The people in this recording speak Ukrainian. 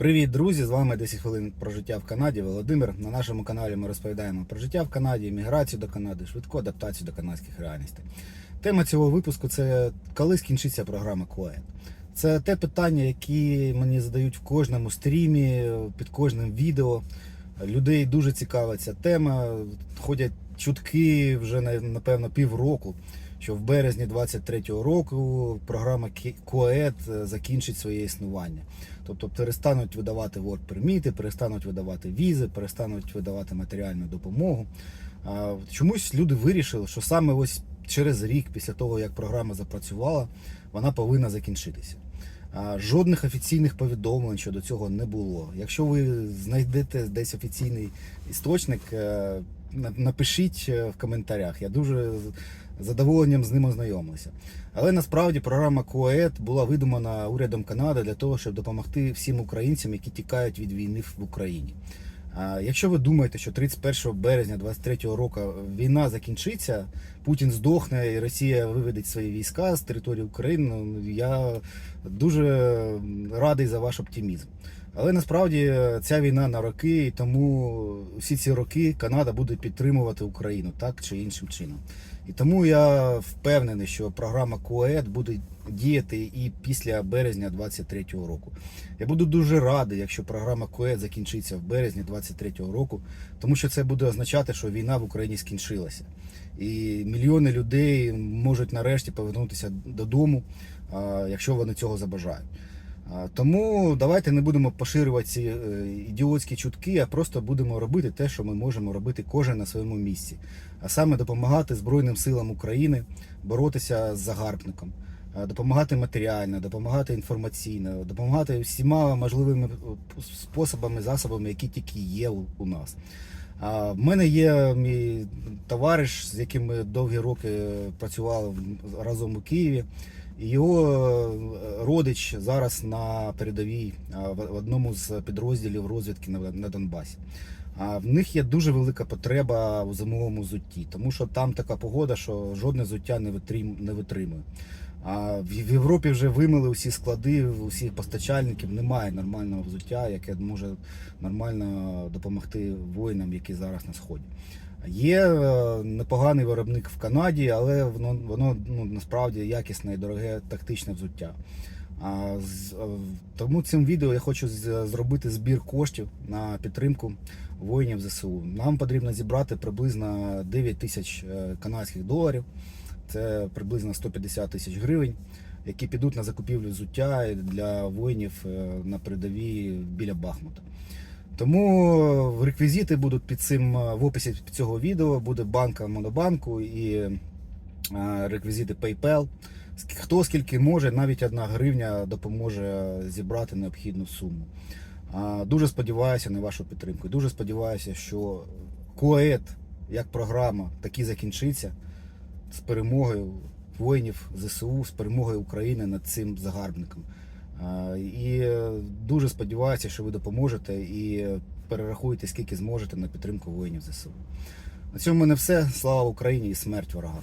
Привіт, друзі! З вами 10 хвилин про життя в Канаді. Володимир. На нашому каналі ми розповідаємо про життя в Канаді, міграцію до Канади, швидку адаптацію до канадських реальностей. Тема цього випуску це коли скінчиться програма КОЕД. Це те питання, які мені задають в кожному стрімі, під кожним відео. Людей дуже цікава ця тема. Ходять чутки вже напевно півроку, що в березні 23-го року програма КОЕД закінчить своє існування. Тобто перестануть видавати work перміти, перестануть видавати візи, перестануть видавати матеріальну допомогу. Чомусь люди вирішили, що саме ось через рік після того, як програма запрацювала, вона повинна закінчитися. Жодних офіційних повідомлень щодо цього не було. Якщо ви знайдете десь офіційний істочник, е, напишіть е, в коментарях. Я дуже з задоволенням з ним ознайомився. Але насправді програма КОЕД була видумана урядом Канади для того, щоб допомогти всім українцям, які тікають від війни в Україні. Якщо ви думаєте, що 31 березня 23 року війна закінчиться, Путін здохне і Росія виведе свої війська з території України, я дуже радий за ваш оптимізм. Але насправді ця війна на роки, і тому всі ці роки Канада буде підтримувати Україну так чи іншим чином. І тому я впевнений, що програма КОЕД буде діяти і після березня 2023 року. Я буду дуже радий, якщо програма КОЕД закінчиться в березні 2023 року, тому що це буде означати, що війна в Україні скінчилася. І мільйони людей можуть нарешті повернутися додому, якщо вони цього забажають. Тому давайте не будемо поширювати ці е, ідіотські чутки, а просто будемо робити те, що ми можемо робити кожен на своєму місці. А саме допомагати Збройним силам України боротися з загарбником, допомагати матеріально, допомагати інформаційно, допомагати всіма можливими е, способами, засобами, які тільки є у нас. А в мене є мій товариш, з яким ми довгі роки працювали разом у Києві. Його е, родич зараз на передовій в в одному з підрозділів розвідки на Донбасі. А в них є дуже велика потреба у зимовому зутті, тому що там така погода, що жодне зуття не витримує. А в Європі вже вимили усі склади, усіх постачальників. Немає нормального взуття, яке може нормально допомогти воїнам, які зараз на сході. Є е, непоганий виробник в Канаді, але воно, воно ну, насправді якісне і дороге тактичне взуття. А, з- е, тому цим відео я хочу з- зробити збір коштів на підтримку воїнів ЗСУ. Нам потрібно зібрати приблизно 9 тисяч е, канадських доларів. Це приблизно 150 тисяч гривень, які підуть на закупівлю взуття для воїнів е, на передовій біля Бахмута. Тому реквізити будуть під цим е, в описі цього відео. Буде банка Монобанку і е, реквізити PayPal. Хто скільки може, навіть одна гривня допоможе зібрати необхідну суму. Дуже сподіваюся на вашу підтримку. Дуже сподіваюся, що КОЕД як програма таки закінчиться з перемогою воїнів ЗСУ, з перемогою України над цим загарбником. І е, дуже сподіваюся, що ви допоможете і перерахуєте скільки зможете на підтримку воїнів ЗСУ. На цьому мене все. Слава Україні і смерть ворогам.